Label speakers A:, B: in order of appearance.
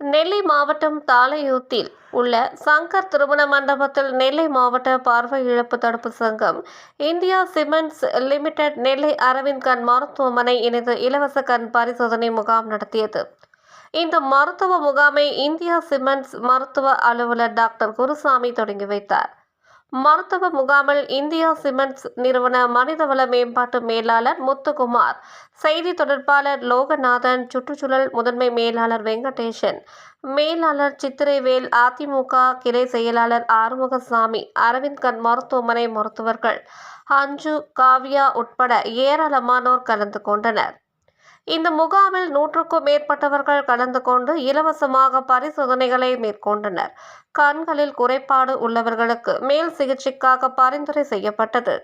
A: நெல்லை மாவட்டம் தாளையூத்தில் உள்ள சங்கர் திருமண மண்டபத்தில் நெல்லை மாவட்ட பார்வை இழப்பு தடுப்பு சங்கம் India cements limited Nellai Aravind கண் மருத்துவமனை இணைந்து இலவச கண் பரிசோதனை முகாம் நடத்தியது. இந்த மருத்துவ முகாமை இந்தியா சிமெண்ட்ஸ் மருத்துவ அலுவலர் டாக்டர் குருசாமி தொடங்கி வைத்தார். மருத்துவ முகாமில் இந்தியா சிமெண்ட்ஸ் நிறுவன மனிதவள மேம்பாட்டு மேலாளர் முத்துக்குமார். செய்தி தொடர்பாளர் லோகநாதன் சுற்றுச்சூழல் முதன்மை மேலாளர் வெங்கடேசன் மேலாளர் சித்திரைவேல் அதிமுக கிளை செயலாளர் ஆறுமுகசாமி அரவிந்த் கண் மருத்துவமனை மருத்துவர்கள் அஞ்சு காவ்யா உட்பட ஏராளமானோர் கலந்து கொண்டனர். இந்த முகாமில் நூற்றுக்கும் மேற்பட்டவர்கள் கலந்து கொண்டு இலவசமாக பரிசோதனைகளை மேற்கொண்டனர். கண்களில் குறைபாடு உள்ளவர்களுக்கு மேல் சிகிச்சைக்காக பரிந்துரை செய்யப்பட்டது.